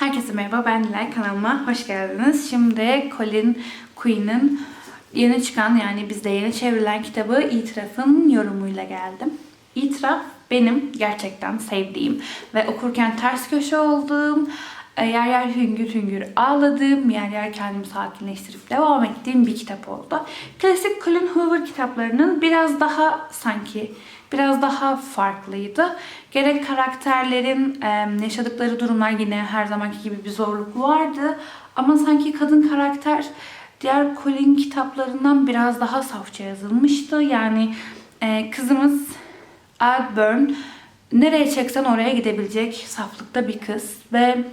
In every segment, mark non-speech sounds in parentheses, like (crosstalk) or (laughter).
Herkese merhaba, ben Nilay. Kanalıma hoş geldiniz. Şimdi Colin Queen'in yeni çıkan yani bizde yeni çevrilen kitabı İtiraf'ın yorumuyla geldim. İtiraf benim gerçekten sevdiğim ve okurken ters köşe olduğum, e, yer yer hüngür hüngür ağladığım, yer yer kendimi sakinleştirip devam ettiğim bir kitap oldu. Klasik Colin Hoover kitaplarının biraz daha sanki biraz daha farklıydı. Gerek karakterlerin yaşadıkları durumlar yine her zamanki gibi bir zorluk vardı. Ama sanki kadın karakter diğer Colin kitaplarından biraz daha safça yazılmıştı. Yani e, kızımız Alburn nereye çeksen oraya gidebilecek saflıkta bir kız ve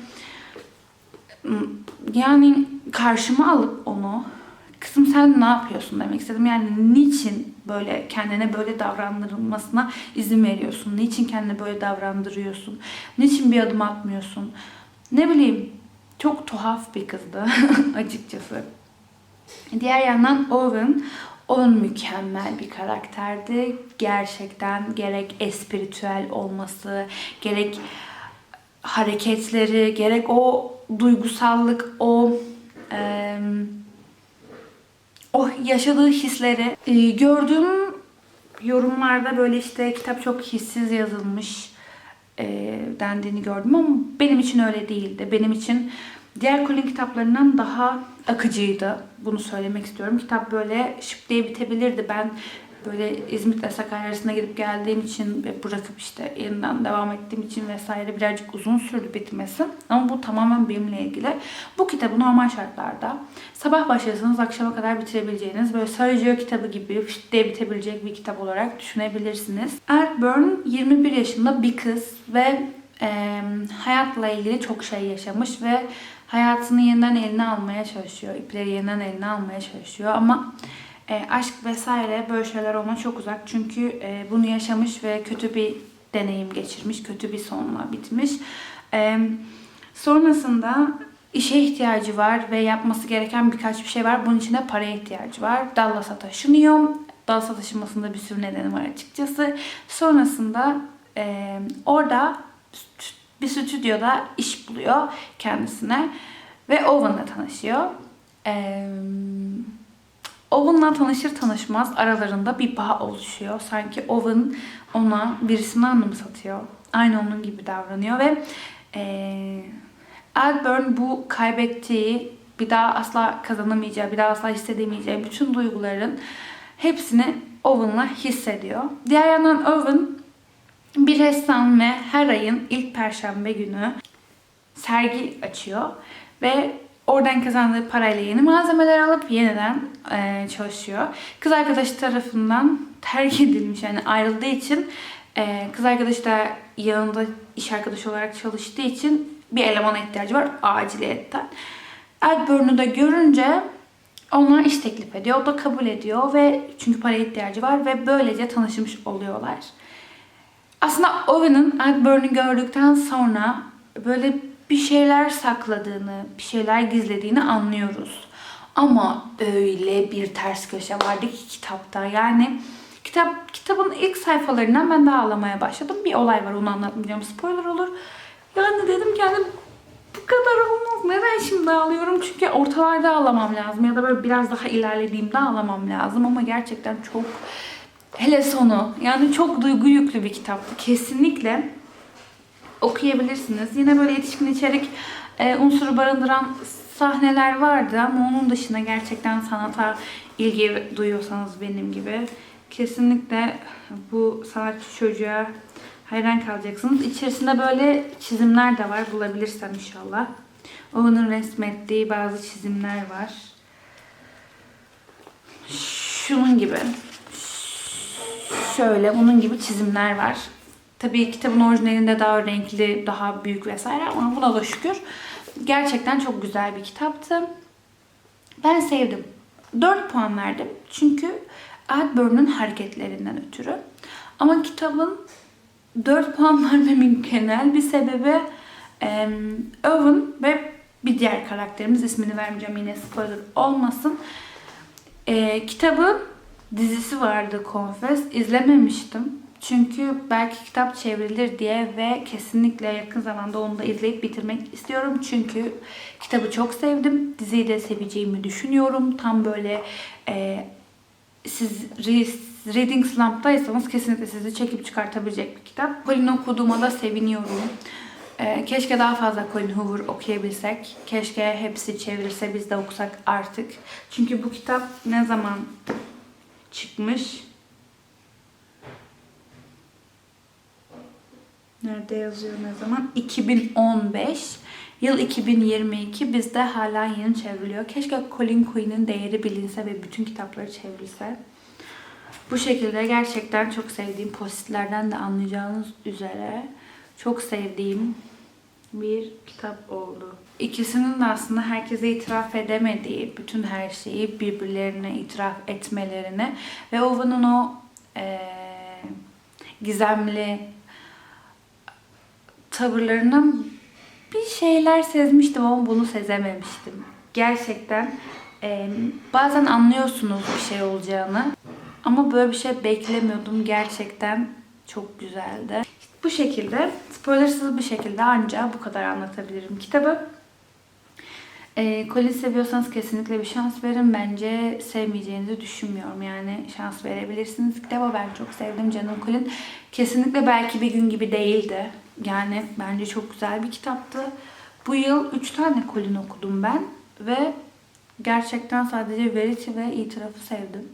yani karşıma alıp onu kızım sen ne yapıyorsun demek istedim. Yani niçin böyle kendine böyle davrandırılmasına izin veriyorsun? Niçin kendine böyle davrandırıyorsun? Niçin bir adım atmıyorsun? Ne bileyim çok tuhaf bir kızdı (laughs) açıkçası. Diğer yandan Owen, Owen mükemmel bir karakterdi. Gerçekten gerek espiritüel olması, gerek hareketleri, gerek o duygusallık, o eee o yaşadığı hisleri e, gördüğüm yorumlarda böyle işte kitap çok hissiz yazılmış e, dendiğini gördüm ama benim için öyle değildi. Benim için diğer Colin kitaplarından daha akıcıydı. Bunu söylemek istiyorum. Kitap böyle şıp diye bitebilirdi. Ben böyle İzmit'le Sakarya arasında gidip geldiğim için ve bırakıp işte yeniden devam ettiğim için vesaire birazcık uzun sürdü bitmesi. Ama bu tamamen benimle ilgili. Bu kitabı normal şartlarda sabah başlasanız akşama kadar bitirebileceğiniz böyle Sarıcı kitabı gibi diye bitebilecek bir kitap olarak düşünebilirsiniz. Art Byrne 21 yaşında bir kız ve e, hayatla ilgili çok şey yaşamış ve hayatını yeniden eline almaya çalışıyor. İpleri yeniden eline almaya çalışıyor ama e, aşk vesaire böyle şeyler ona çok uzak. Çünkü e, bunu yaşamış ve kötü bir deneyim geçirmiş. Kötü bir sonla bitmiş. E, sonrasında işe ihtiyacı var ve yapması gereken birkaç bir şey var. Bunun için de paraya ihtiyacı var. Dallas'a taşınıyor. Dallas'a taşınmasında bir sürü nedeni var açıkçası. Sonrasında e, orada bir stüdyoda iş buluyor kendisine. Ve Owen'la tanışıyor. Eee Owen'la tanışır tanışmaz aralarında bir bağ oluşuyor. Sanki Owen ona birisini anımsatıyor. Aynı onun gibi davranıyor ve e, Alburn bu kaybettiği, bir daha asla kazanamayacağı, bir daha asla hissedemeyeceği bütün duyguların hepsini Owen'la hissediyor. Diğer yandan Owen bir ressam ve her ayın ilk perşembe günü sergi açıyor ve Oradan kazandığı parayla yeni malzemeler alıp yeniden e, çalışıyor. Kız arkadaşı tarafından terk (laughs) edilmiş yani ayrıldığı için e, kız arkadaşı da yanında iş arkadaşı olarak çalıştığı için bir elemana ihtiyacı var aciliyetten. Edburn'u da görünce ona iş teklif ediyor. O da kabul ediyor ve çünkü paraya ihtiyacı var ve böylece tanışmış oluyorlar. Aslında Owen'ın Edburn'u gördükten sonra böyle bir şeyler sakladığını, bir şeyler gizlediğini anlıyoruz. Ama öyle bir ters köşe vardı ki kitapta. Yani kitap kitabın ilk sayfalarından ben de ağlamaya başladım. Bir olay var onu anlatmayacağım. Spoiler olur. Yani dedim kendim bu kadar olmaz. Neden şimdi ağlıyorum? Çünkü ortalarda ağlamam lazım. Ya da böyle biraz daha ilerlediğimde ağlamam lazım. Ama gerçekten çok hele sonu. Yani çok duygu yüklü bir kitaptı. Kesinlikle okuyabilirsiniz. Yine böyle yetişkin içerik e, unsuru barındıran sahneler vardı ama onun dışında gerçekten sanata ilgi duyuyorsanız benim gibi kesinlikle bu sanatçı çocuğa hayran kalacaksınız. İçerisinde böyle çizimler de var. Bulabilirsem inşallah. Onun resmettiği bazı çizimler var. Şunun gibi. Şöyle bunun gibi çizimler var. Tabii kitabın orijinalinde daha renkli, daha büyük vesaire ama buna da şükür. Gerçekten çok güzel bir kitaptı. Ben sevdim. 4 puan verdim. Çünkü Adburn'un hareketlerinden ötürü. Ama kitabın 4 puan (laughs) vermemin genel bir sebebi e, Owen ve bir diğer karakterimiz ismini vermeyeceğim yine spoiler olmasın. E, kitabın dizisi vardı Confess. izlememiştim. Çünkü belki kitap çevrilir diye ve kesinlikle yakın zamanda onu da izleyip bitirmek istiyorum. Çünkü kitabı çok sevdim. Diziyi de seveceğimi düşünüyorum. Tam böyle e, siz re- Reading Slump'taysanız kesinlikle sizi çekip çıkartabilecek bir kitap. Colin okuduğuma da seviniyorum. Ee, keşke daha fazla Colin Hoover okuyabilsek. Keşke hepsi çevrilse biz de okusak artık. Çünkü bu kitap ne zaman çıkmış? Nerede yazıyor ne zaman? 2015. Yıl 2022. Bizde hala yeni çevriliyor. Keşke Colin Quinn'in değeri bilinse ve bütün kitapları çevrilse. Bu şekilde gerçekten çok sevdiğim postitlerden de anlayacağınız üzere çok sevdiğim bir kitap oldu. İkisinin de aslında herkese itiraf edemediği bütün her şeyi birbirlerine itiraf etmelerine ve Ova'nın o eee, gizemli tavırlarından bir şeyler sezmiştim ama bunu sezememiştim. Gerçekten eee, bazen anlıyorsunuz bir şey olacağını ama böyle bir şey beklemiyordum. Gerçekten çok güzeldi. Bu şekilde spoilersız bir şekilde ancak bu kadar anlatabilirim kitabı. Ee, Colin seviyorsanız kesinlikle bir şans verin. Bence sevmeyeceğinizi düşünmüyorum. Yani şans verebilirsiniz. Kitabı ben çok sevdim canım Colin. Kesinlikle belki bir gün gibi değildi. Yani bence çok güzel bir kitaptı. Bu yıl 3 tane Colin okudum ben. Ve gerçekten sadece Verity ve itirafı sevdim.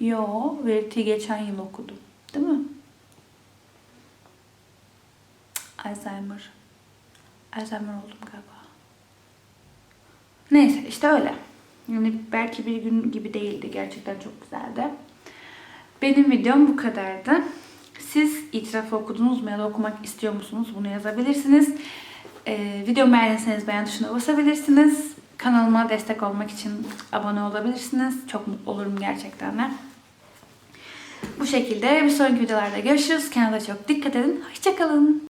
Yo, Verity geçen yıl okudum. Değil mi? Alzheimer. Alzheimer oldum galiba. Neyse işte öyle. Yani belki bir gün gibi değildi. Gerçekten çok güzeldi. Benim videom bu kadardı. Siz itirafı okudunuz mu ya da okumak istiyor musunuz? Bunu yazabilirsiniz. Ee, videomu beğendiyseniz beğen tuşuna basabilirsiniz. Kanalıma destek olmak için abone olabilirsiniz. Çok mutlu olurum gerçekten de. Bu şekilde bir sonraki videolarda görüşürüz. Kendinize çok dikkat edin. Hoşçakalın.